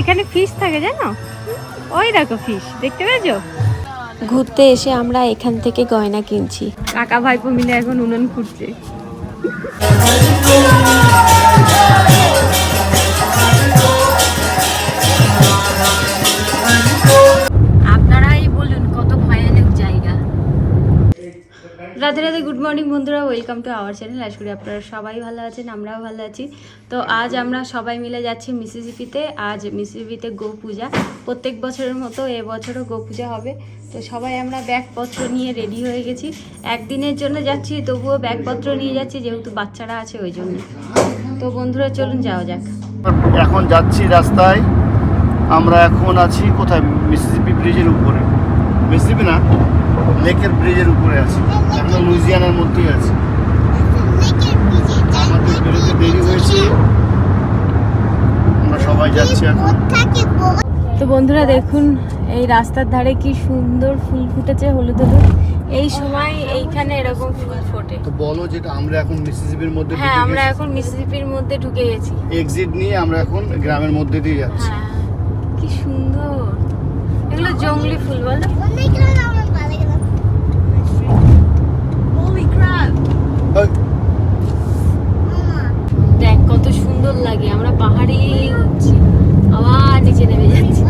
এখানে ফিশ থাকে জানো? ওই দেখো ফিশ দেখতে পেয়েছ? ঘুরতে এসে আমরা এখান থেকে গয়না কিনছি। কাকা ভাইপো মিলে এখন উনুন খুঁড়ছে। রাধে রাধে গুড মর্নিং বন্ধুরা ওয়েলকাম টু আওয়ার চ্যানেল আশা করি আপনারা সবাই ভালো আছেন, আমরাও ভালো আছি। তো আজ আমরা সবাই মিলে যাচ্ছি মিসিসিপিতে আজ মিসিসিপিতে গো পূজা প্রত্যেক বছরের মতো এবছরও গো পূজা হবে। তো সবাই আমরা ব্যাগপত্র নিয়ে রেডি হয়ে গেছি। একদিনের জন্য যাচ্ছি, তবুও ব্যাগপত্র নিয়ে যাচ্ছি, যেহেতু বাচ্চারা আছে ওই জন্য। তো বন্ধুরা, চলুন যাওয়া যাক। এখন যাচ্ছি রাস্তায়। আমরা এখন আছি কোথায়? মিসিসিপি ব্রিজের উপরে। মিসিসিপি না? লেকের ব্রিজের উপরে আছি। এখন লুইজিয়ানার মধ্যেই আছি। আমাদের বেরোতে দেরি হয়েছে। আমরা সবাই যাচ্ছি এখন। তো বন্ধুরা দেখুন এই রাস্তার ধারে কি সুন্দর ফুল ফুটেছে হলুদ হলুদ। এই সময় এইখানে এরকম ফুল ফোটে। তো বলো যেটা আমরা এখন মিসিসিপির মধ্যে হ্যাঁ আমরা এখন মিসিসিপির মধ্যে ঢুকে গেছি। এক্সিট নিয়ে আমরা এখন গ্রামের মধ্যে দিয়ে যাচ্ছি। হ্যাঁ কি সুন্দর। এগুলো জঙ্গলি ফুল বলো ওই, দেখ কত সুন্দর লাগে আমরা পাহাড়ে উঠছি আবার নিচে নেমে যাচ্ছি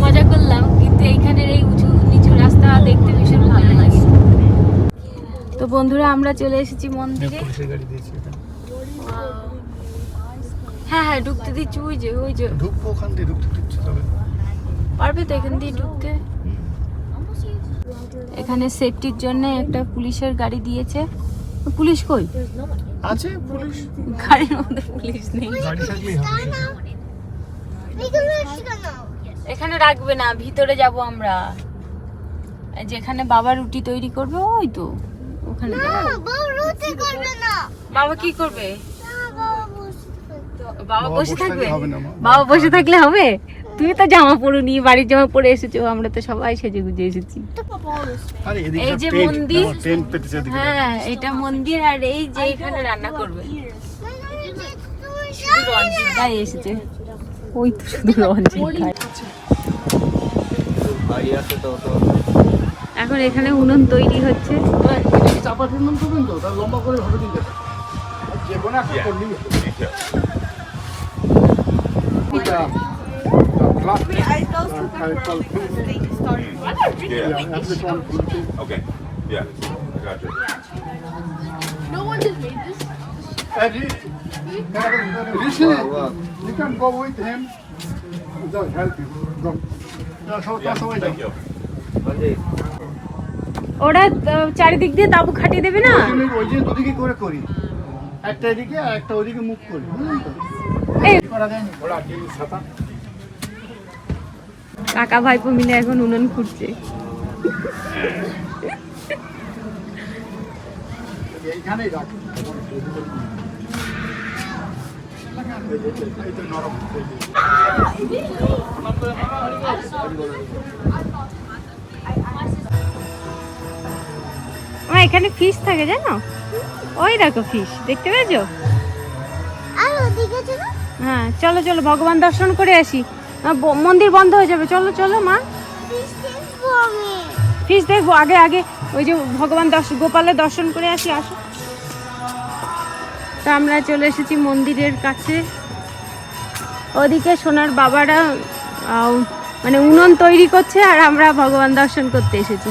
মজা করলাম কিন্তু এইখানের এই উঁচু নিচু রাস্তা দেখতে ভীষণ ভালো লাগে তো বন্ধুরা আমরা চলে এসেছি মন্দিরে। হ্যাঁ হ্যাঁ ঢুকতে দিচ্ছি ওই যে ওই যে। ঢুকবো ওখান দিয়ে ঢুকতে দিচ্ছে তবে। পারবে তো এখান দিয়ে ঢুকতে? এখানে সেফটির জন্য একটা পুলিশের গাড়ি দিয়েছে। পুলিশ কই? আছে পুলিশ। গাড়ির মধ্যে পুলিশ নেই। এখানে রাখবে না ভিতরে যাব আমরা। যেখানে বাবা রুটি তৈরি করবে ওই তো। ওখানে। বাবা কি করবে? বাবা বসে থাকবে। বাবা বসে থাকলে হবে? তুমি তো জামা পরে নিয়ে বাড়ির জামা পরে এসেছ আমরা তো সবাই সেজে গুজে এসেছি। এই যে মন্দির হ্যাঁ এটা মন্দির আর এই যে এখানে রান্না করবে। এসেছে। ওই তো শুধু রঞ্জিত। এখন এখানে উনুন তৈরি হচ্ছে। চাপা টুর্নাম করবেন তো তার লম্বা করে হবে ঠিক আছে আর যে কোনো একটা করলেই হবে। এটা, yeah, that's the one. Okay. Yeah. Gotcha. And he- Rishi, you can go with him. Just help you. Go. Yeah, সব- Yeah. সবাই যাও। Thank you. ওরা চারিদিক দিয়ে তাবু খাটিয়ে দেবে না? ওই যে দুদিকে করে করি। একটা এদিকে আর একটা ওইদিকে মুখ করি এই কাকা ভাইপো মিলে এখন উনুন খুঁড়ছে। এইখানেই রাখ। নরম। এখানে ফিশ থাকে জানো? ওই দেখো ফিশ দেখতে পেয়েছ? হ্যাঁ চলো চলো ভগবান দর্শন করে আসি। মন্দির বন্ধ হয়ে যাবে। চলো চলো মা। ফিশ দেখব আগে আগে ওই যে ভগবান দর্শন গোপালের দর্শন করে আসি আসো। তো আমরা চলে এসেছি মন্দিরের কাছে। ওদিকে সোনার বাবারা মানে উনুন তৈরি করছে আর আমরা ভগবান দর্শন করতে এসেছি।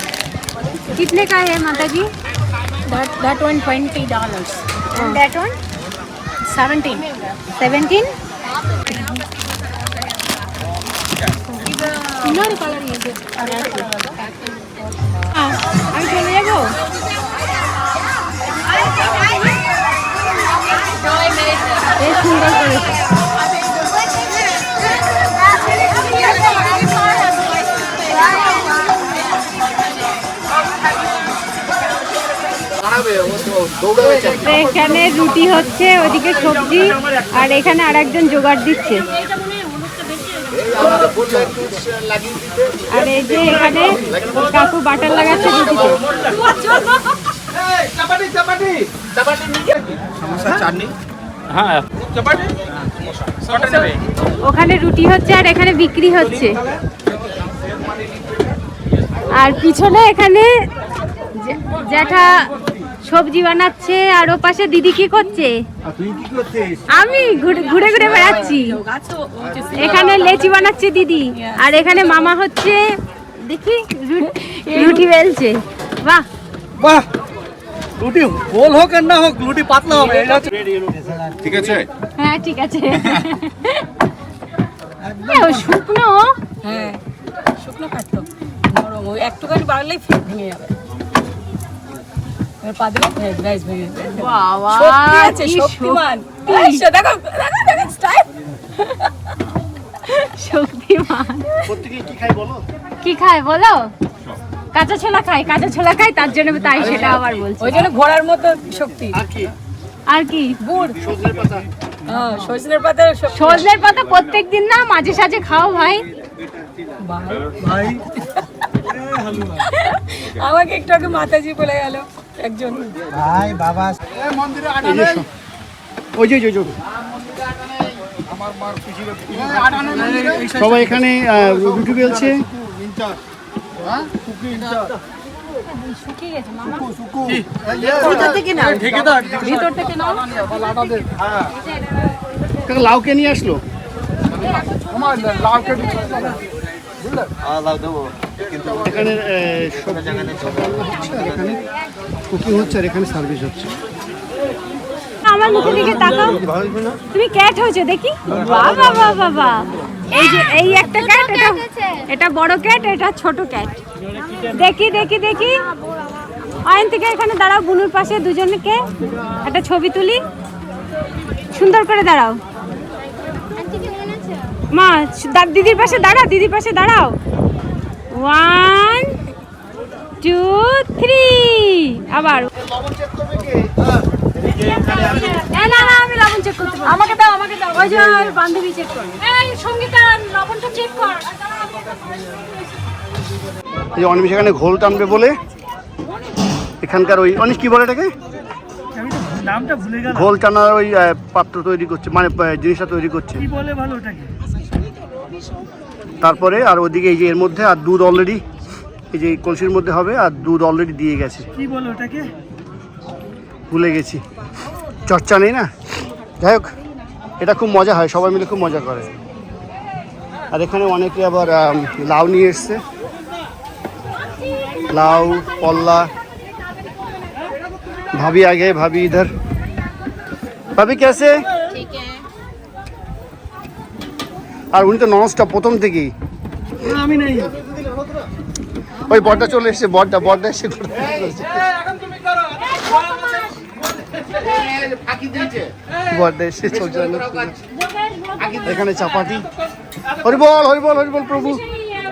कितने का है माता जी that one twenty dollars that one seventeen seventeen இன்னொரு கலர் இது அது சொல்லியாகோ Thank you. এখানে রুটি হচ্ছে ওদিকে সবজি আর এখানে আর একজন জোগাড় দিচ্ছে। আর এই যে এখানে কাকু বাটার লাগাচ্ছে রুটিতে। ওখানে রুটি হচ্ছে আর এখানে বিক্রি হচ্ছে। আর পিছনে এখানে জ্যাঠা সবজি বানাচ্ছে আর ও পাশে দিদি কি করছে? আমি ঘুরে ঘুরে বেড়াচ্ছি। এখানে লেচি বানাচ্ছে দিদি। আর এখানে মামা হচ্ছে দেখি রুটি বেলছে। বাহ। বাহ! রুটি গোল হোক আর না হোক রুটি পাতলা হবে এটা ঠিক আছে? হ্যাঁ ঠিক আছে। শুকনো? হ্যাঁ শুকনো নরম ওই একটুখানি বাড়লেই ফেট ভেঙে যাবে। পা দিলে ভেঙে রাইস ভেঙে যাবে বাবা শক্তি আছে কি শক্তিমান শক্তি। এই সে দেখো দেখো দেখো স্টাইল শক্তিমান প্রত্যেকে কি খাই বলো? কি খায় বলো? কাঁচা ছোলা খায় কাঁচা ছোলা খায় তার জন্য তাই সেটা আবার বলছি। ওই জন্য ঘোড়ার মতো শক্তি। আর কি? আর কি? গুড়। সজনের পাতা। হ্যাঁ সজনের শক্তি। সজনের পাতা প্রত্যেক দিন না মাঝে সাঝে খাও ভাই। ভাই। আমাকে একটু আগে মাতাজি বলে গেল। একজন। ভাই বাবা। ওই যে ওই যে সবাই এখানে রুটি বেলছে। ঠিকাদার ভিতর থেকে নাও। কাকা লাউ কে নিয়ে আসলো? এখানে এখানে কুকিং হচ্ছে আর এখানে সার্ভিস হচ্ছে। আমার মুখের দিকে তাকাও। তুমি ক্যাট হয়েছে দেখি। বাবা বাবা বাবা এই যে এই একটা ক্যাট এটা এটা বড় ক্যাট এটা ছোট ক্যাট দেখি দেখি দেখি। আইন থেকে এখানে দাঁড়াও বুনুর পাশে দুজনকে একটা ছবি তুলি। সুন্দর করে দাঁড়াও। মা দা- দিদির পাশে দাঁড়াও দিদির পাশে দাঁড়াও। ওয়ান টু থ্রি আবার। না না আমি লবণ চেক করতে আমাকে দাও আমাকে দাও। ওই যে বান্ধবী চেক করে। এই সঙ্গীতা লবণটা চেক কর। এই যে অনিমেষ এখানে ঘোল টানবে বলে এখানকার ওই অনিশ কি বলে এটাকে? নামটা ভুলে গেল ঘোল টানার ওই পাত্র তৈরি করছে মানে জিনিসটা তৈরি করছে। কি বলে ভালো ওটাকে? তারপরে আর ওদিকে এই যে এর মধ্যে আর দুধ অলরেডি এই যে কলসির মধ্যে হবে আর দুধ অলরেডি দিয়ে গেছে। কি বলে ওটাকে? ভুলে গেছি। চর্চা নেই না? যাই হোক এটা খুব মজা হয় সবাই মিলে খুব মজা করে। আর এখানে অনেকে আবার লাউ নিয়ে এসছে। লাউ পল্লা। ভাবি আগে ভাবি ইধার। ভাবি কেসে আর উনি তো ননস্টপ প্রথম থেকেই আমি নেই ওই বরটা চলে এসছে বরটা বরটা এসে এসেছে। বরটা এসে এখানে চাপাটি হরিবল হরিবল হরিবল প্রভু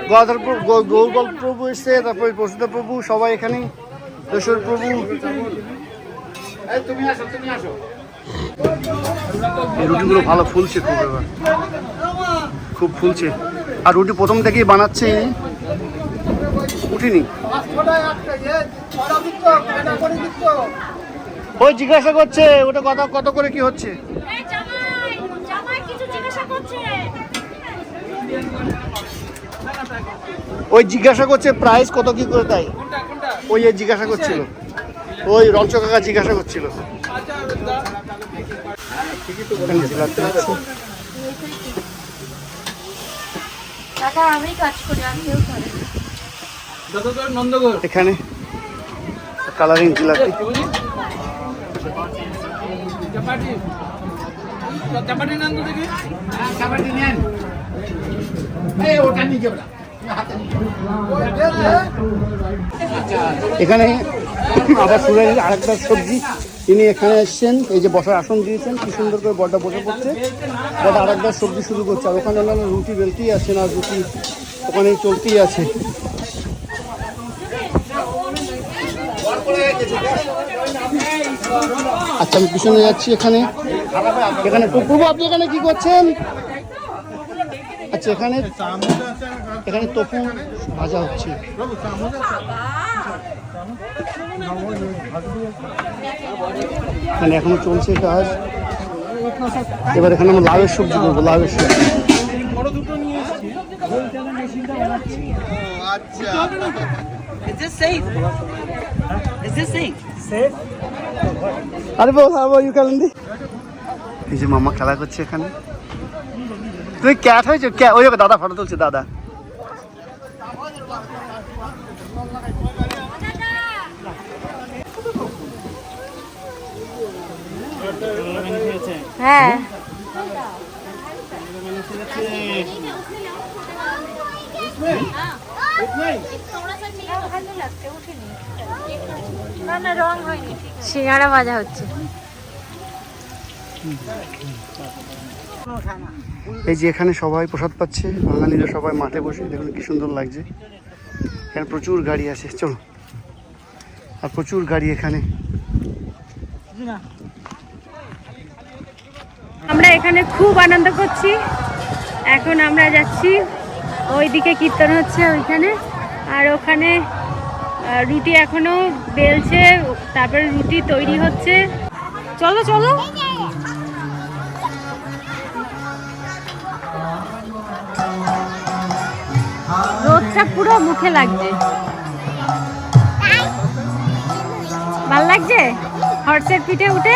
গদাধর প্রভু গৌ- গৌরবল প্রভু এসছে তারপরে প্রসিদ্ধ প্রভু সবাই এখানে দোসর প্রভু এই রুটিগুলো ভালো ফুলছে খুব এবার। খুব ফুলছে। আর রুটি প্রথম থেকেই বানাচ্ছে ইনি। উঠিনি। ওই জিজ্ঞাসা করছে ওটা কত কত করে কি হচ্ছে? ওই জিজ্ঞাসা করছে প্রাইস কত কি করে দেয়? ওই এ জিজ্ঞাসা করছিল। ওই রঞ্চ কাকা জিজ্ঞাসা করছিল। এখানে জিলাপি কালারিং চাপাটি। দেখি। এখানে আবার সুরাই আরেকটা সবজি। তিনি এখানে এসছেন, এই যে বসার আসন দিয়েছেন, কি সুন্দর করে বড়টা বসে পড়ছে। বড়টা আরেকবার সবজি শুরু করছে, আর ওখানে অন্যান্য রুটি বেলতেই আছে, না রুটি, ওখানে চলতেই আছে। আচ্ছা আমি পিছনে যাচ্ছি এখানে। এখানে প্রভু আপনি এখানে কি করছেন? আচ্ছা এখানে এখানে তপু ভাজা হচ্ছে। মানে এখনও চলছে কাজ। এবার এখানে আমরা লাভের সবজি করব লাভের সবজি। আরে বল এই যে মামা খেলা করছে এখানে। তুমি ক্যাট হয়েছো? ক্যা দাদা ফটো তুলছে, দাদা। হ্যাঁ। সিঙ্গারা ভাজা হচ্ছে। এই যে এখানে সবাই প্রসাদ পাচ্ছে, বাঙালিরা সবাই মাঠে বসে, দেখুন কি সুন্দর লাগছে। এখানে প্রচুর গাড়ি আছে চলো। আর প্রচুর গাড়ি এখানে। আমরা এখানে খুব আনন্দ করছি। এখন আমরা যাচ্ছি। ওইদিকে কীর্তন হচ্ছে ওইখানে। আর ওখানে রুটি এখনও বেলছে, তারপরে রুটি তৈরি হচ্ছে। চলো চলো। রোদটা পুরো মুখে লাগছে। ভালো লাগছে? হর্সের পিঠে উঠে?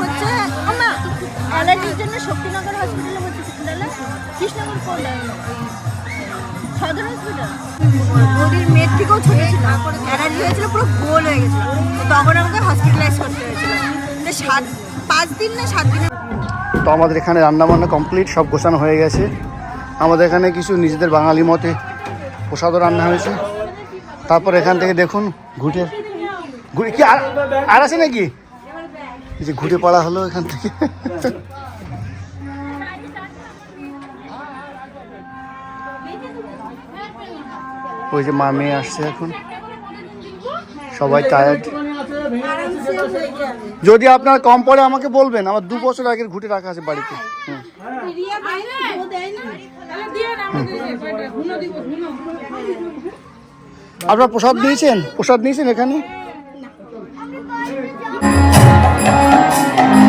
হচ্ছে আমা অ্যালার্জির জন্য শক্তিনগর হসপিটালে ভর্তি ছিলাম কৃষ্ণনগর কোলে সদর হসপিটাল ওদের মেয়ের থেকেও ছোট ছিল। অ্যালার্জি হয়েছিল পুরো গোল হয়ে গেছিল। তো তখন আমাকে হসপিটালাইজ করতে হয়েছিল। সাত পাঁচ দিন না সাত দিনের তো আমাদের এখানে রান্না বান্না কমপ্লিট সব গোছানো হয়ে গেছে। আমাদের এখানে কিছু নিজেদের বাঙালি মতে প্রসাদও রান্না হয়েছে। তারপর এখান থেকে দেখুন ঘুটে ঘুরে কি আর আছে নাকি? যে ঘুটে পড়া হলো এখান থেকে। ওই যে মা মেয়ে আসছে এখন। সবাই টায়ার্ড যদি আপনার কম পড়ে, আমাকে বলবেন। আমার দু বছর আগের ঘুটে রাখা আছে বাড়িতে। আপনার প্রসাদ নিয়েছেন? প্রসাদ নিয়েছেন এখানে? Thank you.